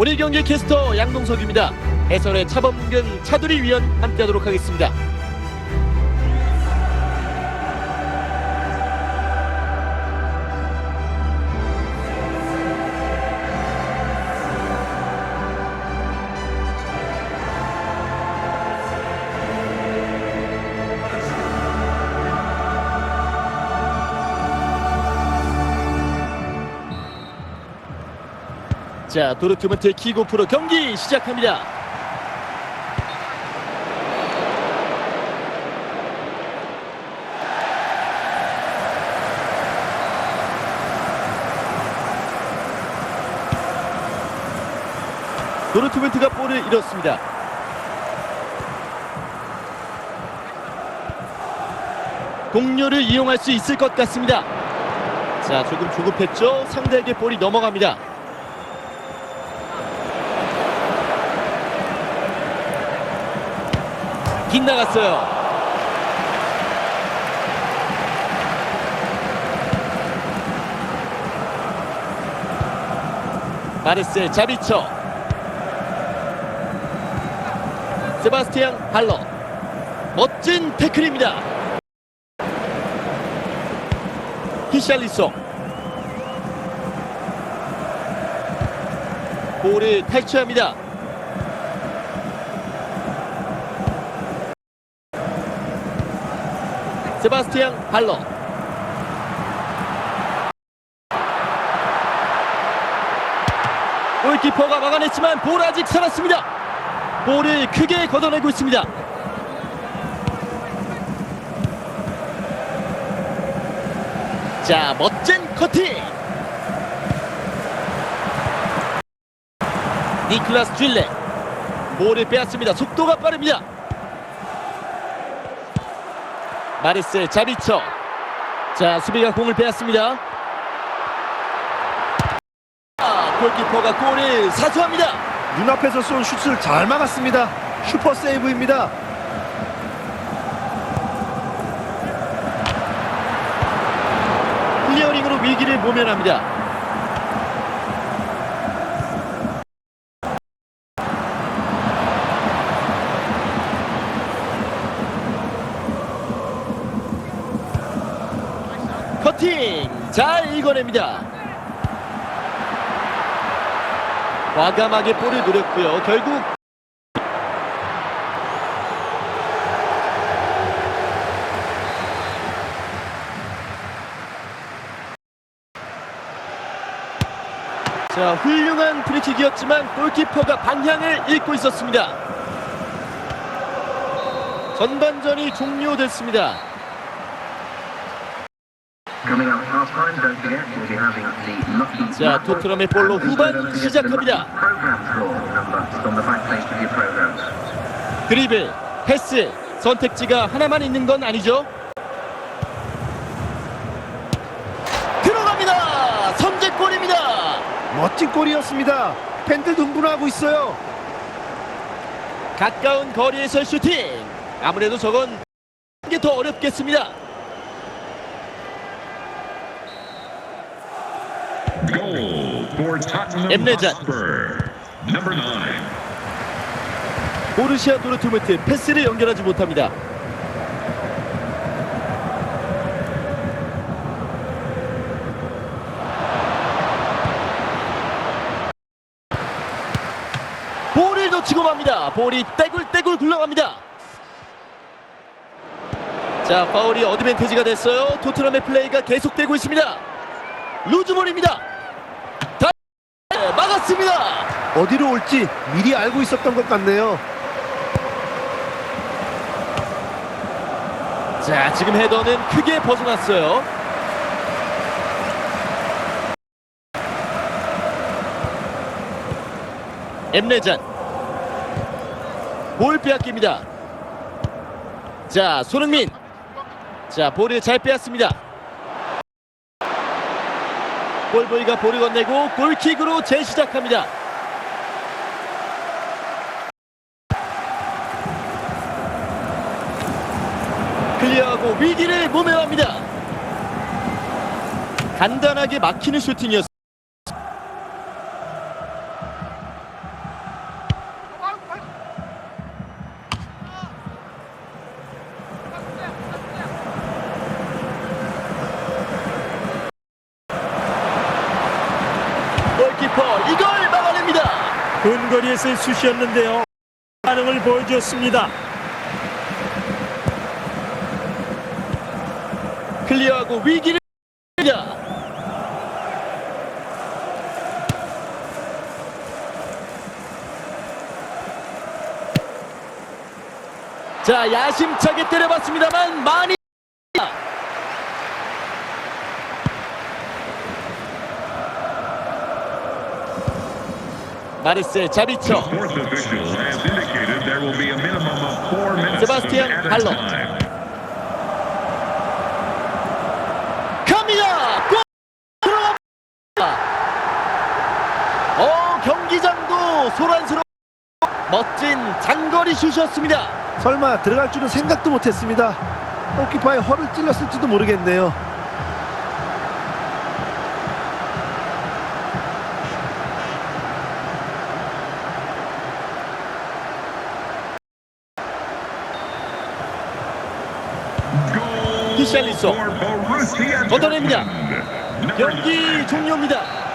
오늘 경기 캐스터 양동석입니다. 해설의 차범근 차두리 위원 함께하도록 하겠습니다. 자 도르트문트 킥오프로 경기 시작합니다. 도르트문트가 볼을 잃었습니다. 공료를 이용할 수 있을 것 같습니다. 자 조금 조급했죠. 상대에게 볼이 넘어갑니다. 빗나갔어요. 바르셀 자비처 세바스티앙 할러 멋진 태클입니다. 히샬리송 볼을 탈취합니다. 세바스티앙 발러. 골키퍼가 막아냈지만 볼 아직 살았습니다. 볼을 크게 걷어내고 있습니다. 자 멋진 커팅! 니클라스 쥘레. 볼을 빼앗습니다. 속도가 빠릅니다 마리스 자비처 자 수비가 공을 빼앗습니다 아, 골키퍼가 골을 사수합니다 눈앞에서 쏜 슛을 잘 막았습니다. 슈퍼 세이브입니다. 클리어링으로 위기를 모면합니다 커팅! 잘 읽어냅니다. 과감하게 볼을 노렸고요. 결국 자 훌륭한 프리킥이었지만 골키퍼가 방향을 잃고 있었습니다. 전반전이 종료됐습니다 자, 토트넘의 볼로 후반 시작합니다. 드리블 패스 선택지가 하나만 있는 건 아니죠 들어갑니다 선제골입니다 멋진 골이었습니다. 팬들도 흥분하고 있어요. 가까운 거리에서 슈팅 아무래도 저건 게 더 어렵겠습니다 Nine. 보르시아 도르트문트 패스를 연결하지 못합니다. 볼을 놓치고 맙니다. 볼이 떼굴떼굴 굴러갑니다. 자 파울이 어드밴티지가 됐어요. 토트넘의 플레이가 계속되고 있습니다. 루즈볼입니다 다 네, 막았습니다. 어디로 올지 미리 알고 있었던 것 같네요. 자 지금 헤더는 크게 벗어났어요. 엠레잔. 볼 빼앗깁니다. 자 손흥민. 자 볼을 잘 빼앗습니다 볼보이가 볼을 건네고 골킥으로 재시작합니다 클리어하고 위기를 모면합니다. 간단하게 막히는 슈팅이었습니다. 근거리에서의 슛이었는데요. 반응을 보여주었습니다. 클리어하고 위기를 자 야심차게 때려봤습니다만 많이 마르세 자비처 Haller. time. 갑니다. 골 들어갑니다. 어 경기장도 소란스러워 멋진 장거리 슛이었습니다. 설마 들어갈 줄은 생각도 못했습니다. 골키퍼의 허를 찔렀을지도 모르겠네요. Borussia 걷어냅니다. 경기 종료입니다.